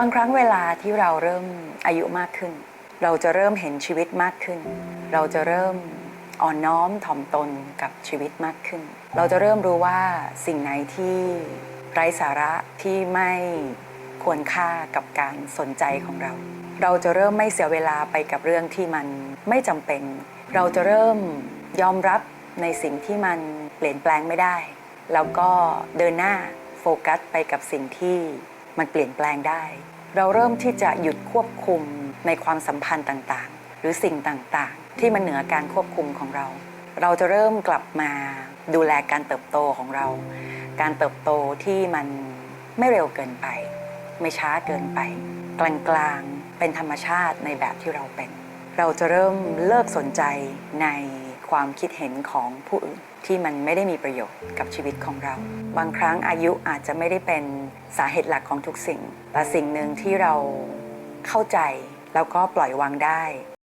บางครั้งเวลาที่เราเริ่มอายุมากขึ้น เราจะเริ่มเห็นชีวิตมากขึ้น เราจะเริ่มอ่อนน้อมถ่อมตนกับชีวิตมากขึ้น เราจะเริ่มรู้ว่าสิ่งไหนที่ไร้สาระที่ไม่ควรค่ากับการสนใจของเรา เราจะเริ่มไม่เสียเวลาไปกับเรื่องที่มันไม่จำเป็น เราจะเริ่มยอมรับในสิ่งที่มันเปลี่ยนแปลงไม่ได้ แล้วก็เดินหน้าโฟกัสไปกับสิ่งที่ มันเปลี่ยนแปลงได้ เราเริ่มที่จะหยุดควบคุมในความสัมพันธ์ต่างๆ หรือสิ่งต่างๆ ที่มันเหนือการควบคุมของเรา เราจะเริ่มกลับมาดูแลการเติบโตของเรา การเติบโตที่มันไม่เร็วเกินไป ไม่ช้าเกินไป กลางๆเป็นธรรมชาติในแบบที่เราเป็น เราจะเริ่มเลิกสนใจใน ความคิดเห็นของผู้อื่นที่มันไม่ได้มีประโยชน์กับชีวิตของเรา บางครั้งอายุอาจจะไม่ได้เป็นสาเหตุหลักของทุกสิ่ง แต่สิ่งหนึ่งที่เราเข้าใจแล้วก็ปล่อยวางได้